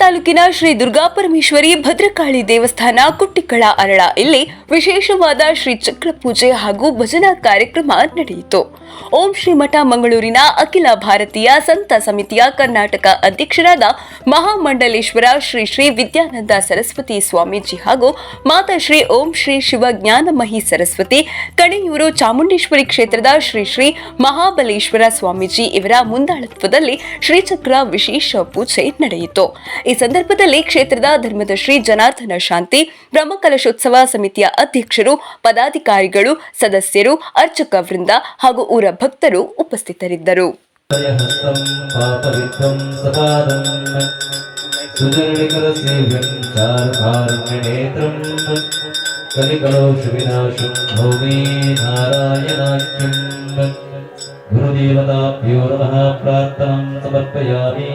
ತಾಲೂಕಿನ ಶ್ರೀ ದುರ್ಗಾಪರಮೇಶ್ವರಿ ಭದ್ರಕಾಳಿ ದೇವಸ್ಥಾನ ಕುಟ್ಟಿಕಳ ಅರಳ. ಇಲ್ಲಿ ವಿಶೇಷವಾದ ಶ್ರೀ ಚಕ್ರ ಪೂಜೆ ಹಾಗೂ ಭಜನಾ ಕಾರ್ಯಕ್ರಮ ನಡೆಯಿತು. ಓಂ ಶ್ರೀ ಮಠ ಮಂಗಳೂರಿನ ಅಖಿಲ ಭಾರತೀಯ ಸಂತ ಸಮಿತಿಯ ಕರ್ನಾಟಕ ಅಧ್ಯಕ್ಷರಾದ ಮಹಾಮಂಡಲೇಶ್ವರ ಶ್ರೀ ಶ್ರೀ ವಿದ್ಯಾನಂದ ಸರಸ್ವತಿ ಸ್ವಾಮೀಜಿ ಹಾಗೂ ಮಾತಾಶ್ರೀ ಓಂ ಶ್ರೀ ಶಿವ ಜ್ಞಾನಮಹಿ ಸರಸ್ವತಿ, ಕಣೆಯೂರು ಚಾಮುಂಡೇಶ್ವರಿ ಕ್ಷೇತ್ರದ ಶ್ರೀ ಶ್ರೀ ಮಹಾಬಲೇಶ್ವರ ಸ್ವಾಮೀಜಿ ಇವರ ಮುಂದಾಳತ್ವದಲ್ಲಿ ಶ್ರೀಚಕ್ರ ವಿಶೇಷ ಪೂಜೆ ನಡೆಯಿತು. ಈ ಸಂದರ್ಭದಲ್ಲಿ ಕ್ಷೇತ್ರದ ಧರ್ಮದ ಶ್ರೀ ಜನಾರ್ದನ ಶಾಂತಿ ಬ್ರಹ್ಮಕಲಶೋತ್ಸವ ಸಮಿತಿಯ ಅಧ್ಯಕ್ಷರು, ಪದಾಧಿಕಾರಿಗಳು, ಸದಸ್ಯರು, ಅರ್ಚಕ ವೃಂದ ಹಾಗೂ ಅವರ ಭಕ್ತರು ಉಪಸ್ಥಿತರಿದ್ದರು. ಗುರುದೇವತಾಭ್ಯೋ ನಮಃ ಪ್ರಾರ್ಥನಂ ಸಮರ್ಪಯಾಮಿ.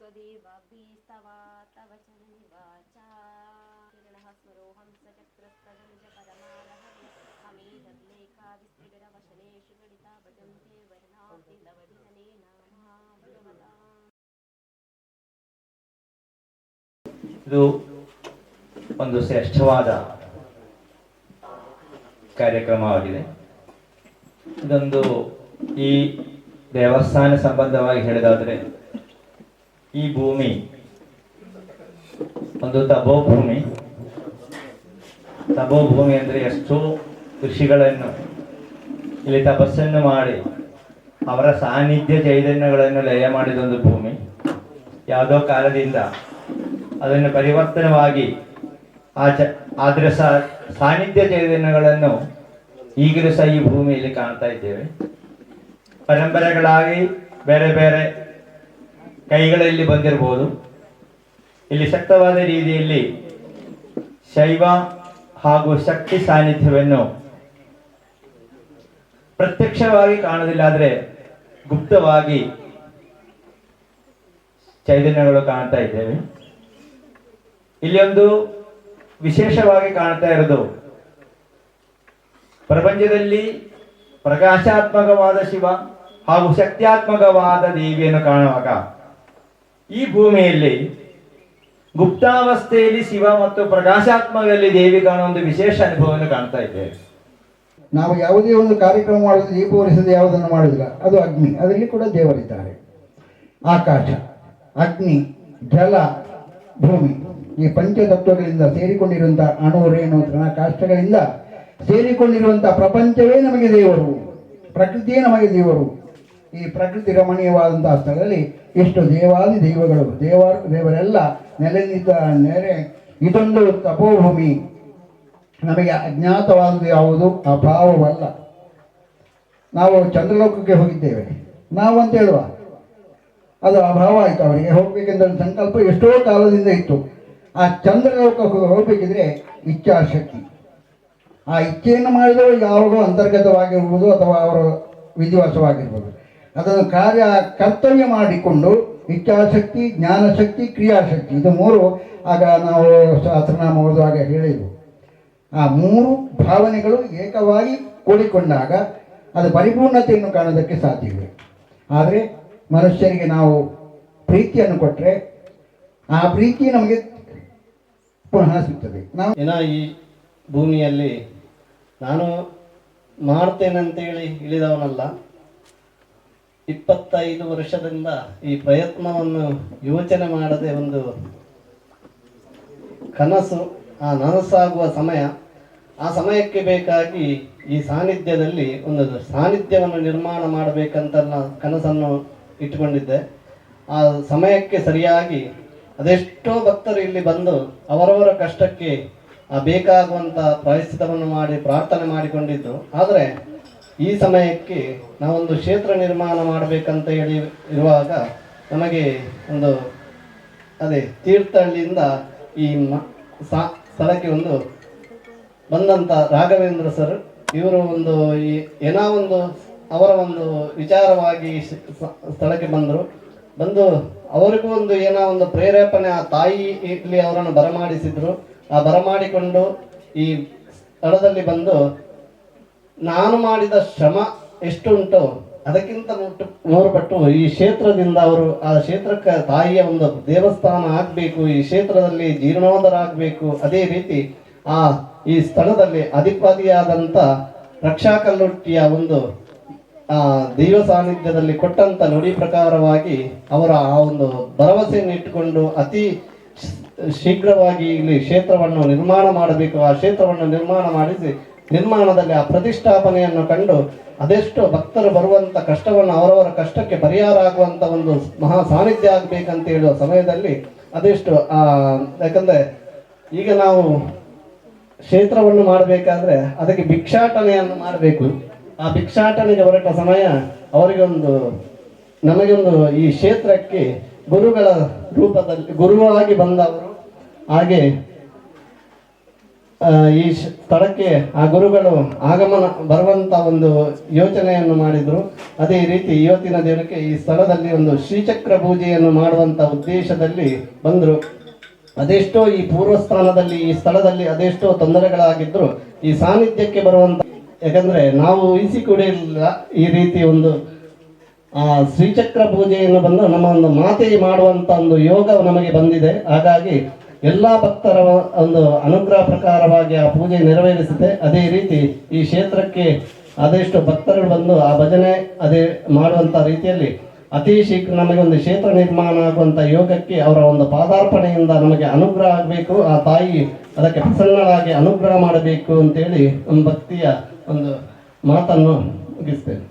त्वदेवाभीस्तवा तव चरणनिवाचा किरणः स्वरोऽहं सचक्रस्तजं च परमारहरि हमेतद्लेखा विस्त्रिगरवशनेषु गणिता भजन्ते वर्णाब्धि तव दिनने नामा भगवता ಇದು ಒಂದು ಶ್ರೇಷ್ಠವಾದ ಕಾರ್ಯಕ್ರಮವಾಗಿದೆ ಇದೊಂದು ಈ ದೇವಸ್ಥಾನ ಸಂಬಂಧವಾಗಿ ಹೇಳಿದಾದ್ರೆ, ಈ ಭೂಮಿ, ಒಂದು ತಬೋ ಭೂಮಿ. ತಬೋ ಭೂಮಿ ಅಂದರೆ ಎಷ್ಟೋ ಋಷಿಗಳನ್ನು, ಇಲ್ಲಿ ತಪಸ್ಸನ್ನು ಮಾಡಿ, ಅವರ ಸಾನ್ನಿಧ್ಯ ಚೈತನ್ಯಗಳನ್ನು ಲಯ ಮಾಡಿದ ಒಂದು ಭೂಮಿ. ಯಾವುದೋ ಕಾಲದಿಂದ ಅದನ್ನು ಪರಿವರ್ತನವಾಗಿ ಆ ಚ ಅದರ ಸಾನ್ನಿಧ್ಯ ಚೈತನ್ಯಗಳನ್ನು ಈಗಲೂ ಸಹ ಈ ಭೂಮಿಯಲ್ಲಿ ಕಾಣ್ತಾ ಇದ್ದೇವೆ. ಪರಂಪರೆಗಳಾಗಿ ಬೇರೆ ಬೇರೆ ಕೈಗಳಲ್ಲಿ ಬಂದಿರಬಹುದು ಇಲ್ಲಿ ಶಕ್ತವಾದ ರೀತಿಯಲ್ಲಿ ಶೈವ ಹಾಗೂ ಶಕ್ತಿ ಸಾನ್ನಿಧ್ಯವನ್ನು ಪ್ರತ್ಯಕ್ಷವಾಗಿ ಕಾಣುವುದಿಲ್ಲ ಆದರೆ ಗುಪ್ತವಾಗಿ ಚೈತನ್ಯಗಳು ಕಾಣ್ತಾ ಇದ್ದೇವೆ. ಇಲ್ಲಿ ಒಂದು ವಿಶೇಷವಾಗಿ ಕಾಣ್ತಾ ಇರೋದು ಪ್ರಪಂಚದಲ್ಲಿ ಪ್ರಕಾಶಾತ್ಮಕವಾದ ಶಿವ. ಹಾಗೂ ಶಕ್ತ್ಯಾತ್ಮಕವಾದ ದೇವಿಯನ್ನು ಕಾಣುವಾಗ ಈ ಭೂಮಿಯಲ್ಲಿ ಗುಪ್ತಾವಸ್ಥೆಯಲ್ಲಿ ಶಿವ ಮತ್ತು ಪ್ರಕಾಶಾತ್ಮಕದಲ್ಲಿ ದೇವಿ ಕಾಣುವ ಒಂದು ವಿಶೇಷ ಅನುಭವವನ್ನು ಕಾಣ್ತಾ ಇದ್ದೇವೆ ನಾವು ಯಾವುದೇ ಒಂದು ಕಾರ್ಯಕ್ರಮ ಮಾಡುವುದು ದೀಪ ಉರಿಸದೆ ಯಾವುದನ್ನು ಮಾಡುವುದಿಲ್ಲ ಅದು ಅಗ್ನಿ. ಅದರಲ್ಲಿ ಕೂಡ ದೇವರಿದ್ದಾರೆ. ಆಕಾಶ, ಅಗ್ನಿ, ಜಲ, ಭೂಮಿ, ಈ ಪಂಚತತ್ವಗಳಿಂದ ಸೇರಿಕೊಂಡಿರುವಂತಹ ಅಣು, ರೇಣು ಕಾಷ್ಟಗಳಿಂದ ಸೇರಿಕೊಂಡಿರುವಂತಹ ಪ್ರಪಂಚವೇ ನಮಗೆ ದೇವರು. ಪ್ರಕೃತಿಯೇ ನಮಗೆ ದೇವರು. ಈ ಪ್ರಕೃತಿ ರಮಣೀಯವಾದಂತಹ ಸ್ಥಳದಲ್ಲಿ ಎಷ್ಟು ದೇವಾದಿ ದೈವಗಳು ದೇವ ದೇವರೆಲ್ಲ ನೆಲೆ ನಿಂತ ನೆರೆ ಇದೊಂದು ತಪೋಭೂಮಿ. ನಮಗೆ ಅಜ್ಞಾತವಾದದ್ದು ಯಾವುದು? ಅಭಾವವಲ್ಲ. ನಾವು ಚಂದ್ರಲೋಕಕ್ಕೆ ಹೋಗಿದ್ದೇವೆ. ನಾವು ಅಂತ ಹೇಳುವ? ಅದು ಅಭಾವ ಆಯಿತು ಅವರಿಗೆ. ಹೋಗ್ಬೇಕೆಂದ ಸಂಕಲ್ಪ ಎಷ್ಟೋ ಕಾಲದಿಂದ ಇತ್ತು. ಆ ಚಂದ್ರಲೋಕಕ್ಕೆ ಹೋಗಬೇಕಿದ್ರೆ ಇಚ್ಛಾಶಕ್ತಿ. ಆ ಇಚ್ಛೆಯನ್ನು ಮಾಡಿದವರು ಯಾವಾಗೋ ಅಂತರ್ಗತವಾಗಿರ್ಬೋದು ಅಥವಾ ಅವರು ವಿಧಿವಾಸವಾಗಿರ್ಬೋದು. ಅದನ್ನು ಕಾರ್ಯ ಕರ್ತವ್ಯ ಮಾಡಿಕೊಂಡು ಇಚ್ಛಾಶಕ್ತಿ, ಜ್ಞಾನಶಕ್ತಿ, ಕ್ರಿಯಾಶಕ್ತಿ, ಇದು ಮೂರು. ಆಗ ನಾವು ಸಹಸ್ರನಾಮ ಓದುವಾಗ ಹೇಳಿದ್ವು. ಆ ಮೂರು ಭಾವನೆಗಳು ಏಕವಾಗಿ ಕೂಡಿಕೊಂಡಾಗ ಅದು ಪರಿಪೂರ್ಣತೆಯನ್ನು ಕಾಣೋದಕ್ಕೆ ಸಾಧ್ಯವಿದೆ ಆದರೆ ಮನುಷ್ಯರಿಗೆ ನಾವು ಪ್ರೀತಿಯನ್ನು ಕೊಟ್ಟರೆ ಆ ಪ್ರೀತಿ ನಮಗೆ ಪುನಃ ಸಿಗ್ತದೆ. ನಾವು ಏನೋ ಈ ಭೂಮಿಯಲ್ಲಿ ನಾನು ಮಾಡ್ತೇನಂತೇಳಿ ಇಳಿದವನಲ್ಲ ಇಪ್ಪತ್ತೈದು ವರ್ಷದಿಂದ ಈ ಪ್ರಯತ್ನವನ್ನು ಯೋಚನೆ ಮಾಡದೆ ಒಂದು ಕನಸು, ಆ ನನಸಾಗುವ ಸಮಯ, ಆ ಸಮಯಕ್ಕೆ ಬೇಕಾಗಿ ಈ ಸಾನ್ನಿಧ್ಯದಲ್ಲಿ ಒಂದು ಸಾನ್ನಿಧ್ಯವನ್ನು ನಿರ್ಮಾಣ ಮಾಡಬೇಕಂತ ನಾನು ಕನಸನ್ನು ಇಟ್ಟುಕೊಂಡಿದ್ದೆ. ಆ ಸಮಯಕ್ಕೆ ಸರಿಯಾಗಿ ಅದೆಷ್ಟೋ ಭಕ್ತರು ಇಲ್ಲಿ ಬಂದು ಅವರವರ ಕಷ್ಟಕ್ಕೆ, ಆ ಬೇಕಾಗುವಂಥ ಪ್ರಾಯಶ್ಚಿತವನ್ನು ಮಾಡಿ ಪ್ರಾರ್ಥನೆ ಮಾಡಿಕೊಂಡಿದ್ದು. ಆದರೆ ಈ ಸಮಯಕ್ಕೆ ನಾವೊಂದು ಕ್ಷೇತ್ರ ನಿರ್ಮಾಣ ಮಾಡಬೇಕಂತ ಹೇಳಿ ಇರುವಾಗ ನಮಗೆ ಒಂದು, ಅದೇ ತೀರ್ಥಹಳ್ಳಿಯಿಂದ ಈ ಮ- ಸ್ಥಳಕ್ಕೆ ಒಂದು ಬಂದಂಥ ರಾಘವೇಂದ್ರ ಸರ್, ಇವರು ಒಂದು ಈ ಏನೋ ಒಂದು ಅವರ ಒಂದು ವಿಚಾರವಾಗಿ ಸ್ಥಳಕ್ಕೆ ಬಂದರು. ಬಂದು ಅವರಿಗೂ ಒಂದು ಏನೋ ಒಂದು ಪ್ರೇರೇಪಣೆ, ಆ ತಾಯಿ ಇಲ್ಲಿ ಅವರನ್ನು ಬರಮಾಡಿಸಿದರು. ಆ ಬರಮಾಡಿಕೊಂಡು ಈ ಸ್ಥಳದಲ್ಲಿ ಬಂದು ನಾನು ಮಾಡಿದ ಶ್ರಮ ಎಷ್ಟುಂಟು ಅದಕ್ಕಿಂತ ಮೂರು ಪಟ್ಟು ಈ ಕ್ಷೇತ್ರದಿಂದ ಅವರು ಆ ಕ್ಷೇತ್ರಕ್ಕೆ ತಾಯಿಯ ಒಂದು ದೇವಸ್ಥಾನ ಆಗಬೇಕು, ಈ ಕ್ಷೇತ್ರದಲ್ಲಿ ಜೀರ್ಣೋದ್ಧಾರ ಆಗಬೇಕು ಅದೇ ರೀತಿ ಆ ಈ ಸ್ಥಳದಲ್ಲಿ ಅಧಿಪತಿಯಾದಂಥ ರಕ್ಷಾಕಲ್ಲುಟ್ಟಿಯ ಒಂದು ಆ ದೈವ ಸಾನ್ನಿಧ್ಯದಲ್ಲಿ ಕೊಟ್ಟಂತ ನುಡಿ ಪ್ರಕಾರವಾಗಿ ಅವರ ಆ ಒಂದು ಭರವಸೆಯನ್ನು ಇಟ್ಟುಕೊಂಡು ಅತಿ ಶೀಘ್ರವಾಗಿ ಇಲ್ಲಿ ಕ್ಷೇತ್ರವನ್ನು ನಿರ್ಮಾಣ ಮಾಡಬೇಕು. ಆ ಕ್ಷೇತ್ರವನ್ನು ನಿರ್ಮಾಣ ಮಾಡಿಸಿ ನಿರ್ಮಾಣದಲ್ಲಿ ಆ ಪ್ರತಿಷ್ಠಾಪನೆಯನ್ನು ಕಂಡು ಅದೆಷ್ಟು ಭಕ್ತರು ಬರುವಂತ ಕಷ್ಟವನ್ನು ಅವರವರ ಕಷ್ಟಕ್ಕೆ ಪರಿಹಾರ ಆಗುವಂತ ಒಂದು ಮಹಾ ಸಾನ್ನಿಧ್ಯ ಆಗ್ಬೇಕಂತ ಹೇಳುವ ಸಮಯದಲ್ಲಿ ಅದೆಷ್ಟು ಯಾಕಂದ್ರೆ ಈಗ ನಾವು ಕ್ಷೇತ್ರವನ್ನು ಮಾಡಬೇಕಾದ್ರೆ ಅದಕ್ಕೆ ಭಿಕ್ಷಾಟನೆಯನ್ನು ಮಾಡಬೇಕು. ಆ ಭಿಕ್ಷಾಟನೆಗೆ ಹೊರಟ ಸಮಯ ಅವರಿಗೆ ಒಂದು ನಮಗೊಂದು ಈ ಕ್ಷೇತ್ರಕ್ಕೆ ಗುರುಗಳ ರೂಪದಲ್ಲಿ, ಗುರುವಾಗಿ ಬಂದವರು. ಹಾಗೆ ಈ ಸ್ಥಳಕ್ಕೆ ಆ ಗುರುಗಳು ಆಗಮನ, ಬರುವಂತ ಒಂದು ಯೋಚನೆಯನ್ನು ಮಾಡಿದ್ರು. ಅದೇ ರೀತಿ ಇವತ್ತಿನ ದಿನಕ್ಕೆ ಈ ಸ್ಥಳದಲ್ಲಿ ಒಂದು ಶ್ರೀಚಕ್ರ ಪೂಜೆಯನ್ನು ಮಾಡುವಂತ ಉದ್ದೇಶದಲ್ಲಿ ಬಂದರು. ಅದೆಷ್ಟೋ ಈ ಪೂರ್ವಸ್ಥಾನದಲ್ಲಿ, ಈ ಸ್ಥಳದಲ್ಲಿ ಅದೆಷ್ಟೋ ತೊಂದರೆಗಳಾಗಿದ್ರು. ಈ ಸಾನ್ನಿಧ್ಯಕ್ಕೆ ಬರುವಂತ, ಯಾಕಂದ್ರೆ ನಾವು ಊಹಿಸಿಕೊಂಡಿಲ್ಲ ಈ ರೀತಿ ಒಂದು, ಆ ಶ್ರೀಚಕ್ರ ಪೂಜೆಯನ್ನು ಬಂದು ನಮ್ಮ ಒಂದು ಮಾತೆ ಮಾಡುವಂತ ಒಂದು ಯೋಗ ನಮಗೆ ಬಂದಿದೆ. ಹಾಗಾಗಿ ಎಲ್ಲಾ ಭಕ್ತರ ಒಂದು ಅನುಗ್ರಹ ಪ್ರಕಾರವಾಗಿ ಆ ಪೂಜೆ ನೆರವೇರಿಸುತ್ತೆ. ಅದೇ ರೀತಿ ಈ ಕ್ಷೇತ್ರಕ್ಕೆ ಅದೆಷ್ಟು ಭಕ್ತರು ಬಂದು ಆ ಭಜನೆ ಅದೇ ಮಾಡುವಂತ ರೀತಿಯಲ್ಲಿ ಅತಿ ಶೀಘ್ರ ನಮಗೆ ಒಂದು ಕ್ಷೇತ್ರ ನಿರ್ಮಾಣ ಆಗುವಂಥ ಯೋಗಕ್ಕೆ ಅವರ ಒಂದು ಪಾದಾರ್ಪಣೆಯಿಂದ ನಮಗೆ ಅನುಗ್ರಹ ಆಗಬೇಕು. ಆ ತಾಯಿ ಅದಕ್ಕೆ ಪ್ರಸನ್ನಳಾಗಿ ಅನುಗ್ರಹ ಮಾಡಬೇಕು ಅಂತೇಳಿ ಒಂದು ಭಕ್ತಿಯ ಒಂದು ಮಾತನ್ನು ಮುಗಿಸ್ತೇನೆ.